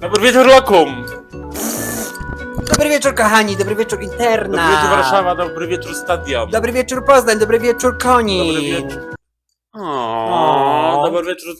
Dobry wieczór, Lokum! Dobry wieczór kochani, dobry wieczór interna. Dobry wieczór, Warszawa, dobry wieczór, Stadion. Dobry wieczór Poznań, dobry wieczór Konin. Dobry wieczór. O. Dobry wieczór,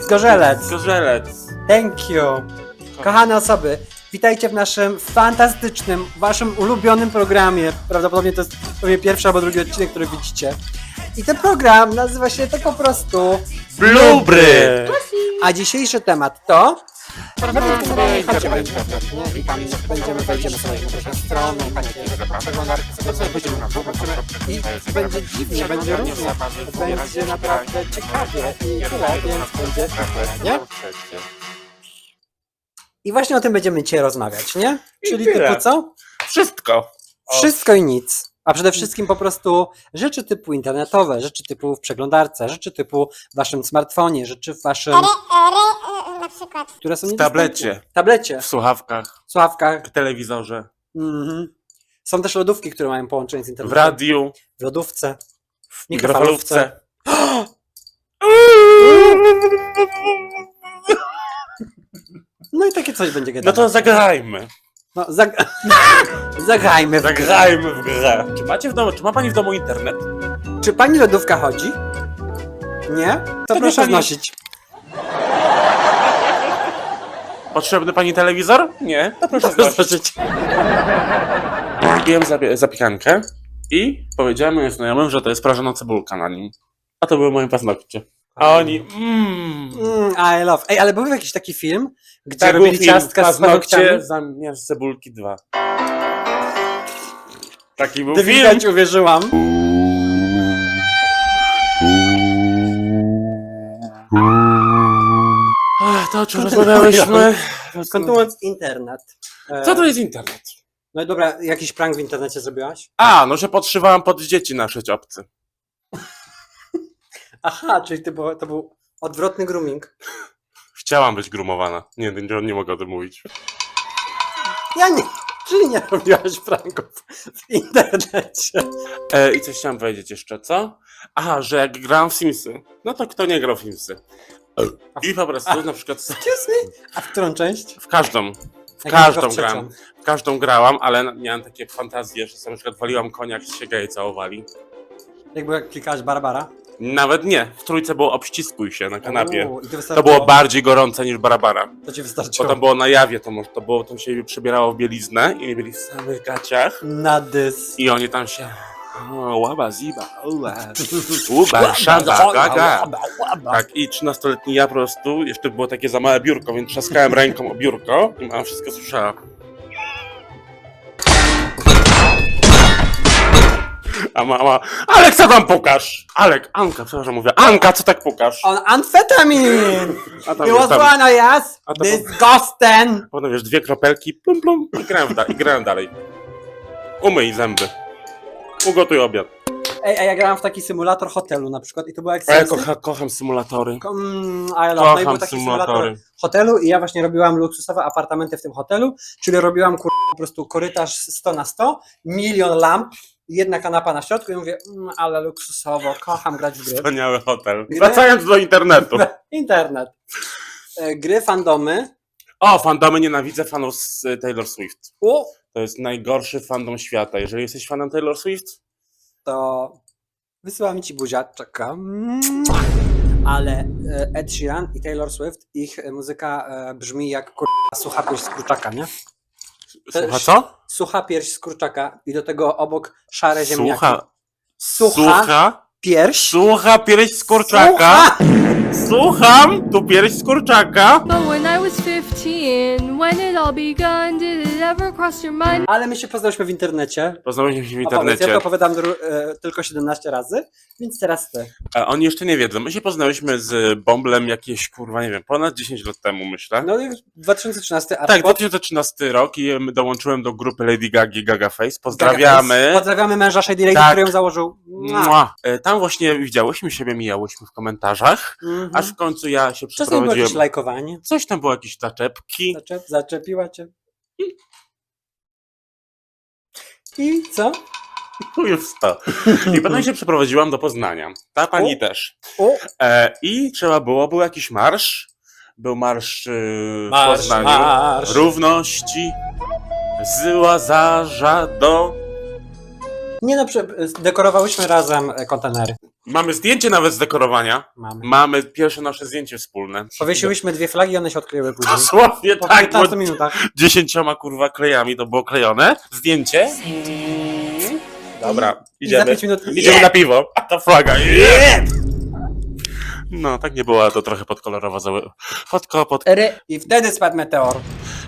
Zgorzelec. Gorzelec. Thank you. Kochane osoby, witajcie w naszym fantastycznym, waszym ulubionym programie. Prawdopodobnie to jest pewnie pierwszy albo drugi odcinek, który widzicie. I ten program nazywa się tak po prostu Blubry! A dzisiejszy temat to... I tam będziemy, wejdziemy sobie na tę stronę, przeglądarkę sobie będziemy na I będzie dziwnie, będzie różnie, będzie naprawdę ciekawie i tyle, więc będzie nie? I właśnie o tym będziemy dzisiaj rozmawiać, nie? Czyli tyle. typu co? Wszystko. Wszystko i nic. A przede wszystkim po prostu rzeczy typu internetowe, rzeczy typu w przeglądarce, rzeczy typu w waszym smartfonie, rzeczy w waszym... Przykład. które są W tablecie. Tablecie, W słuchawkach, słuchawkach. w telewizorze, Mhm. Są też lodówki, które mają połączenie z w internetem. radiu, W lodówce. w mikrofalówce. mikrofalówce. No i takie coś będzie No gadane. to zagrajmy. No, zag... Zagrajmy w grę. Zagrajmy w grę. Czy macie w domu, czy ma pani w domu internet? Czy pani lodówka chodzi? Nie? To proszę pani- znosić. Potrzebny pani telewizor? Nie. To proszę znosić. Kupiłem zapie- zapiekankę i powiedziałem moim znajomym, że to jest prażona cebulka na nim. A to były moje paznokcie. A oni, mmm. Mm, I love. Ej, ale był jakiś taki film, gdzie Tak, robili ciastka z paznokcie paznokciami? zamiast cebulki 2. Taki był Gdy film. widać, uwierzyłam. To o czym rozmawiałyśmy? Kontynuując internet. E, Co to jest internet? No i dobra, jakiś prank w internecie zrobiłaś? A, no że podszywałam pod dzieci na szyć obcy. Aha, czyli to był, to był odwrotny grooming. Chciałam być grumowana. Nie, nie, nie mogę o tym mówić. Ja nie. Czyli nie robiłaś pranków w internecie. E, I coś chciałam powiedzieć jeszcze, co? Aha, że jak grałam w Simsy, no to kto nie grał w Simsy? I po prostu na przykład? A w którą część? w każdą, w Jak każdą tylko w grałam. W każdą grałam, ale miałam takie fantazje, że sobie na przykład waliłam konia, jak się geje całowali. Jakby jak klikałaś Barbara. Nawet nie, w trójce było obściskuj się na kanapie. Uuu, i to, wystarczyło- było bardziej gorące niż Barabara. To ci Bo wystarczyło. tam było na jawie, to, może- to było, tam się przebierało w bieliznę i byli w samych gaciach. Na dys. I oni tam się... Łaba, ziba, ua, uba, szaba, gaga. Tak, i 13-letni ja po prostu, jeszcze było takie za małe biurko, więc trzaskałem ręką o biurko i mama wszystko słyszała. A mama, Alek, co tam pukasz? Alek, Anka, przepraszam, mówię, Anka, co tak pukasz? On amfetamin! A tam, It was tam one? A to- Disgusting! potem wiesz, dwie kropelki, plum, plum, i grałem, da- i grałem dalej. Umyj zęby. Ugotuj obiad. Ej, a ja grałam w taki symulator hotelu na przykład i to było jak A ja kocha, kocham symulatory. Mm, I love. No i był Kocham taki symulatory. symulator hotelu i ja właśnie robiłam luksusowe apartamenty w tym hotelu, czyli robiłam kur... po prostu korytarz 100 na 100, milion lamp, jedna kanapa na środku i mówię, mm, ale luksusowo, kocham grać w gry. Wspaniały hotel. Gry- Wracając do internetu. Internet. E, Gry, fandomy. O, fandomy nienawidzę fanów z y, Taylor Swift. U, To jest najgorszy fandom świata. Jeżeli jesteś fanem Taylor Swift, to wysyłam ci buziaczka. Ale e, Ed Sheeran i Taylor Swift, ich e, muzyka e, brzmi jak kur... sucha pierś z kurczaka, nie? Słucha co? Sucha pierś z kurczaka i do tego obok szare ziemniaki. Słucha. Sucha, Słucha. pierś. Słucha pierś z kurczaka. Słucham. Tu pierś z kurczaka. But when I was 15, when it all begun, did it ever cross your mind? Ale my się poznałyśmy w internecie. Poznaliśmy się w Opowiedz, ja to internecie. opowiadam dru- e, tylko 17 razy, więc teraz ty. A oni jeszcze nie wiedzą. My się poznałyśmy z Bomblem jakieś, kurwa, nie wiem, ponad 10 lat temu, myślę. No i 2013, a Tak, po- 2013 rok i em, dołączyłem do grupy Lady Gagi Gaga Face. Pozdrawiamy. Pozdrawiamy męża Shady Lady, Tak. który ją założył. Mua. Mua. E, Tam właśnie widziałyśmy siebie, mijałyśmy w komentarzach, Mhm. aż w końcu ja się Czasem było jakieś przeprowadziłem. lajkowanie. Coś tam było, jakieś zaczepki. Zaczep, zaczepiła cię. I co? Już to. I potem się przeprowadziłam do Poznania. Ta pani O. też. O, E, I trzeba było, był jakiś marsz. był marsz w Marsz, Poznaniu. marsz. Równości z Łazarza do... Nie no, prze- dekorowałyśmy razem e, kontenery. Mamy zdjęcie nawet z dekorowania. Mamy. Mamy pierwsze nasze zdjęcie wspólne. Powiesiłyśmy dwie flagi i one się odkleiły później. Dosłownie Po tak, bo 15 minutach. dziesięcioma kurwa klejami to było klejone. Zdjęcie. Dobra, I za idziemy. 5 minut. Idziemy na piwo. A ta flaga. Yeah! No, tak nie była to trochę podkolorowa. za- Podko, pod... Ry. I wtedy spadł meteor.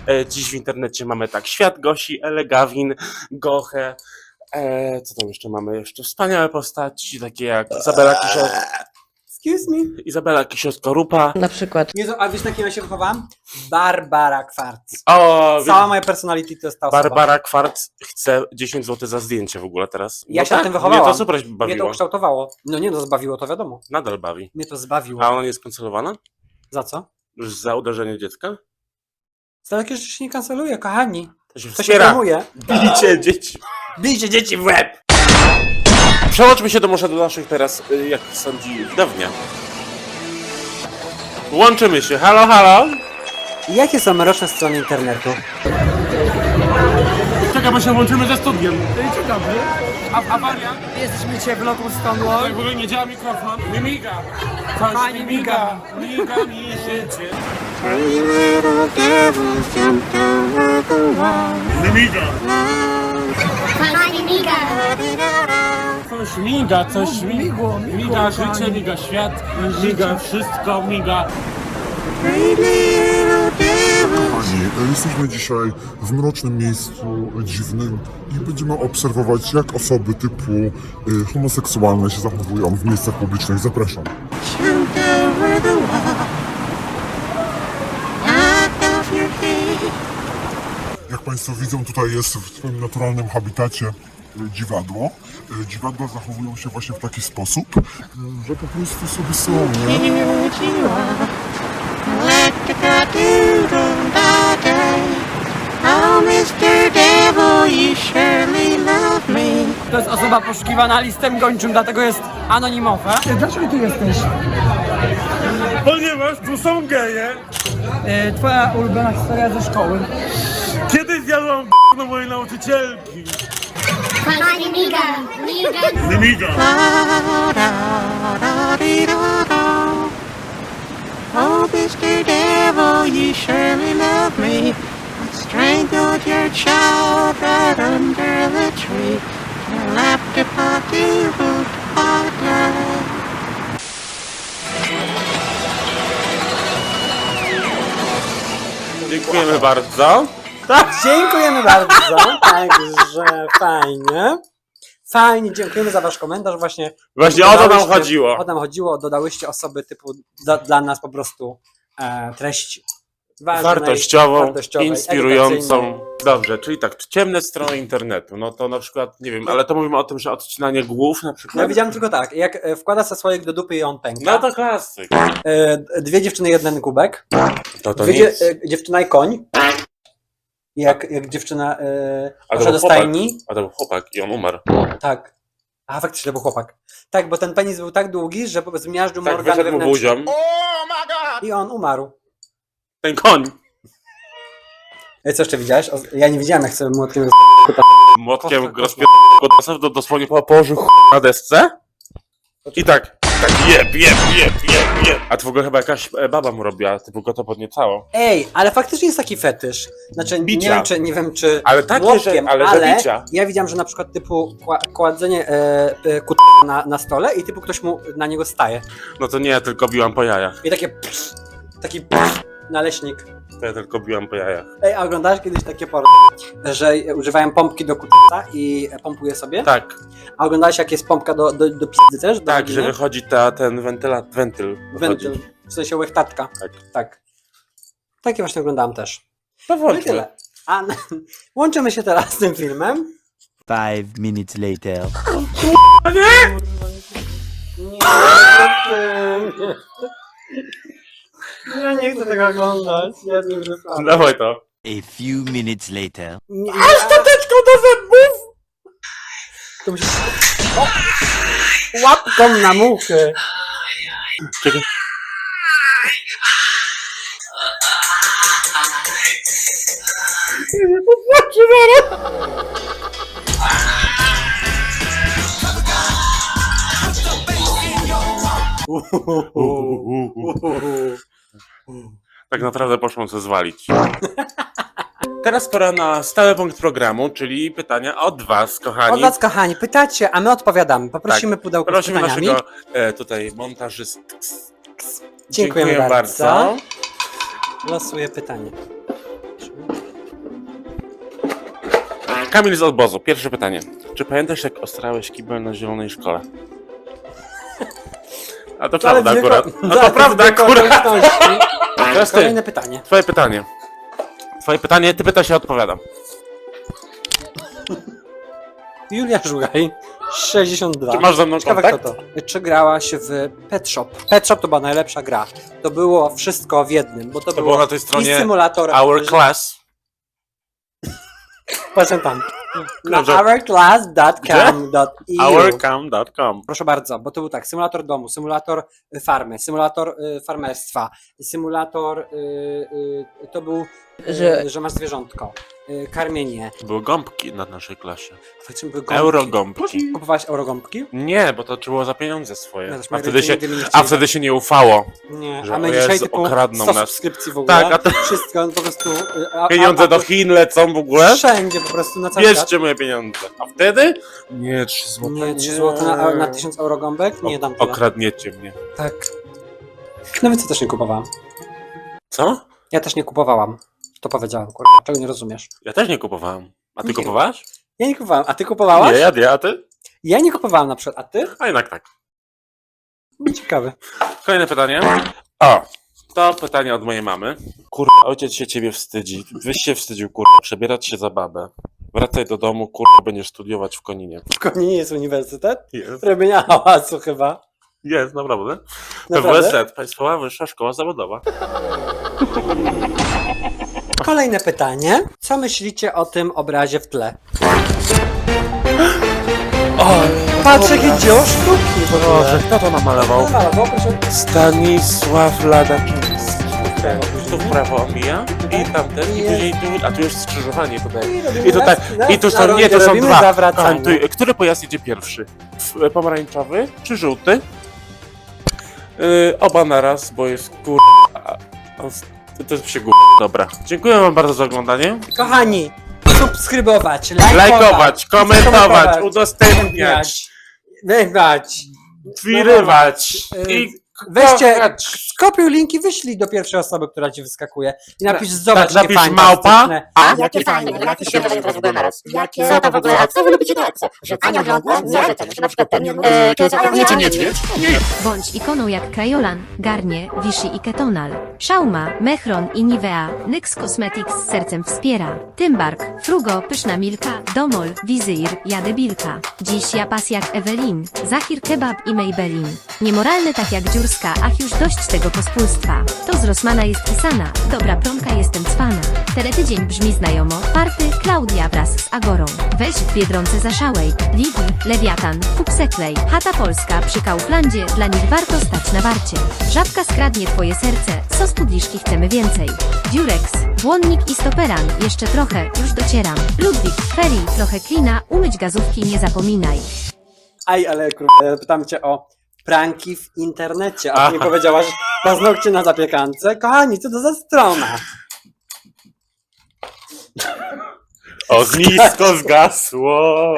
E, dziś w internecie mamy tak Świat Gosi, Elegawin, Gochę. E, co tam jeszcze mamy? Jeszcze wspaniałe postaci, takie jak Izabela Kisiowska, Excuse me. Izabela Kisiowsko-Rupa. Na przykład Jezu, a wiesz na kim ja się wychowałam? Barbara Kwarc. O, wie- Cała moja personality to jest ta osoba. Barbara Kwarc chce 10 zł za zdjęcie w ogóle teraz. Ja No się na tak, tym wychowałam. Mnie to super Mnie to bawiło. ukształtowało. No nie no, zbawiło to wiadomo. Nadal bawi. Mnie to zbawiło. A ona nie jest kancelowana? Za co? Już za uderzenie dziecka? Za takie rzeczy się nie kanceluje, kochani. To się To się promuje. Bijcie dzieci. Bijcie dzieci w łeb! Przełączmy się do może do naszych teraz, y, jak sądzi widownia. Łączymy się. Halo, halo? Jakie są mroczne strony internetu? Czekaj, bo się łączymy ze studiem. Dobry. A, awaria? Jesteśmy dzisiaj w bloku Stonewall. Tak w ogóle nie działa mikrofon. Mi miga. Coś Pani mi miga. Miga mi życie. Mi miga. Tiny Miga. Coś miga, coś miga. Miga życie, miga świat, miga wszystko, miga. Kochani, jesteśmy dzisiaj w mrocznym miejscu dziwnym i będziemy obserwować, jak osoby typu y, homoseksualne się zachowują w miejscach publicznych. Zapraszam. Państwo widzą, tutaj jest w swoim naturalnym habitacie y, dziwadło. Y, Dziwadła zachowują się właśnie w taki sposób, y, że po prostu sobie są, nie? Here you are. Electric-a-doodle-da-day. Oh, Mr. Devil, you surely love me. To jest osoba poszukiwana listem gończym, dlatego jest anonimowa. Dlaczego tu jesteś? Ponieważ tu są geje. E, Twoja ulubiona historia ze szkoły. Zjadłam do mojej nauczycielki. Tiny Miga. Miga. Mi miga. Oh, Mr. Devil, you surely love me. I strangled your child right under the tree. You laughed upon the Dziękujemy bardzo. Dziękujemy bardzo. Także fajnie. Fajnie, dziękujemy za wasz komentarz. Właśnie Właśnie o to nam dodałyście- chodziło. O to nam chodziło, dodałyście osoby typu dla, dla nas po prostu e, treści ważnej, Wartościową, wartościowej, inspirującą. Dobrze, czyli tak, ciemne strony internetu. No to na przykład, nie wiem, ale to mówimy o tym, że odcinanie głów na No przykład. ja widziałem tylko tak, jak e, wkłada sobie słoik do dupy i on pęka. No to klasyk. E, dwie dziewczyny, jeden kubek. To to Dwie, dzie- nic. e, dziewczyna i koń. Jak, jak dziewczyna e, A to poszła był do chłopak. stajni. A to był chłopak i on umarł. Tak. A faktycznie to był chłopak. Tak, bo ten penis był tak długi, że po prostu zmiażdżył mu Tak, wyszedł mu wewnętrzne. buzią. I on umarł. Ten koń. E, Co jeszcze widziałeś? O, Ja nie widziałem, jak sobie młotkiem roz... Młotkiem Kostka, rozpierdolał do dosłownie po- położył ch... na desce. I tak, tak jeb, jeb, jeb, jeb, jeb. A to w ogóle chyba jakaś e, baba mu robiła, typu go to podniecało. Ej, ale faktycznie jest taki fetysz. Znaczy, nie Bicia. wiem, czy, nie wiem, czy Ale takie, że, ale, że bicia. ja widziałem, że na przykład typu kła- kładzenie e, e, kut na, na stole i typu ktoś mu na niego staje. No to nie, ja tylko biłam po jajach. I takie psz, taki psz, naleśnik. To ja tylko biłam po jajach. Ej, a oglądałeś kiedyś takie por... że używają pompki do kuta i pompuje sobie? Tak, A oglądałeś jak jest pompka do, do, do pizdy też? Do tak, że waginy? wychodzi ta, ten wentylat, wentyl. wychodzi. Wentyl. W sensie łechtatka. Tak. tak. Takie właśnie oglądałam też. To No i tyle. A łączymy się teraz z tym filmem. Five minutes later. Nie. A few minutes later. Aż tateczką do zębów! To musisz... O! Łapką na muchy! Czekaj. Nie popatrzę. Tak naprawdę poszłam się zwalić. Teraz pora na stały punkt programu, czyli pytania od was, kochani. Od was, kochani, pytacie, a my odpowiadamy. Poprosimy pudełko z Prosimy pytaniami. naszego e, tutaj montażystę. Dziękujemy Dziękuję bardzo. bardzo. Losuję pytanie. Kamil z obozu, pierwsze pytanie. Czy pamiętasz, jak ostrałeś kibel na zielonej szkole? A to Ale prawda w akurat. No to tak, prawda w akurat. okoliczności. Teraz ty. Kolejne pytanie. Twoje pytanie. Twoje pytanie, ty pytasz, ja odpowiadam. Julia Żugaj, 62. Czy masz ze mną Ciekawe kontakt? kto to. Czy grałaś w Pet Shop? Pet Shop to była najlepsza gra. To było wszystko w jednym, bo to, To było na tej i stronie symulator. Our Class. Pamiętam. Na Dobrze. ourclass.com.eu Ourcam.com. Proszę bardzo, bo to był tak, symulator domu, symulator y, farmy, symulator y, farmerstwa, symulator, y, y, to był, y, Że- że masz zwierzątko, y, karmienie. Były gąbki na naszej klasie. Faktycznie były gąbki. Eurogąbki. Kupowałeś eurogąbki? Nie, bo to było za pieniądze swoje. Też A wtedy, się, a wtedy się nie ufało. Nie, Że a my o dzisiaj Jezu, typu okradną 100 nas. subskrypcji w ogóle. Tak, a to Wszystko po prostu. y, A, pieniądze a, a, do Chin lecą w ogóle. Wszędzie po prostu na cały świat. Bierzcie moje pieniądze. A wtedy? Nie, 3 zł. Nie, 3 zł na, na 1000 eurogąbek? Nie dam tyle. Okradniecie mnie. Tak. Nawet ja też nie kupowałam. Co? Ja też nie kupowałam. To powiedziałem, kurwa. Czego nie rozumiesz? Ja też nie kupowałem. A ty Nie. kupowałaś? Ja nie kupowałam. A ty kupowałaś? Nie, ja nie, a ty? Ja nie kupowałam na przykład. A ty? A jednak tak. Ciekawe. Kolejne pytanie. O, to pytanie od mojej mamy. Kurwa, ojciec się ciebie wstydzi. Wyś się wstydził, kurwa, przebierać się za babę. Wracaj do domu, kurwa, będziesz studiować w Koninie. W Koninie jest uniwersytet? Jest. Robienia hałasu chyba. Jest, naprawdę. Naprawdę? PWSZ, Państwowa Wyższa Szkoła Zawodowa. Kolejne pytanie. Co myślicie o tym obrazie w tle? O, Patrz jakie dzieło sztuki w ogóle. Boże, kto to namalował? Bo proszę. Stanisław Ladaczyński. Tu w prawo omija i tamten, i Nie. później tu, a tu już skrzyżowanie tutaj. robimy I tutaj, raz- i tu raz są, nie, rondzie są robimy dwa. zawracanie. Tu, który pojazd jedzie pierwszy? F- Pomarańczowy czy żółty? Yy, oba naraz, bo jest kur... a- a- To jest gór... Dobra. Dziękuję wam bardzo za oglądanie. Kochani, subskrybować, lajkować, Lajkować, komentować, udostępniać, wybrać. twirywać Yy, i Weźcie, kochać. skopiuj link i wyślij do pierwszej osoby, która ci wyskakuje. I napisz, zobacz, tak, jakie napisz małpa, fantastyczne. a Jakie fajne, jakie teraz w ogóle naraz. Jakie, co to w ogóle, a co wy lubicie te akcje? Że Ania ogląda? Nie, że ten, że na przykład ten, e, czy nie, czy niedźwiedź? Bądź ikoną jak Krajolan, Garnier, Vichy i Ketonal. Szauma, Mechron i Nivea. Nyx Cosmetics z sercem wspiera. Tymbark, Frugo, Pyszna Milka, Domol, Wizyr, Jadebilka. Dziś ja pas jak Ewelin, Zachir Kebab i Maybelline. Niemoralny tak jak Dziurska, ach już dość tego pospólstwa. To z Rosmana jest pisana, dobra promka jestem cwana. Teletydzień brzmi znajomo, party, Klaudia wraz z Agorą. Weź w Biedronce zaszałej, Lidl, Lewiatan, Kupseklej, Chata Polska przy Kauflandzie, dla nich warto stać na warcie. Żabka skradnie twoje serce, sos pudliszki chcemy więcej. Durex, Błonnik i Stoperan, jeszcze trochę, już docieram. Ludwik, Ferry, trochę klina, umyć gazówki nie zapominaj. Aj, ale kurde, pytam cię o pranki w internecie, a mi powiedziałaś paznokcie na zapiekance. Kochani, co to za strona? Ognisko zgasło.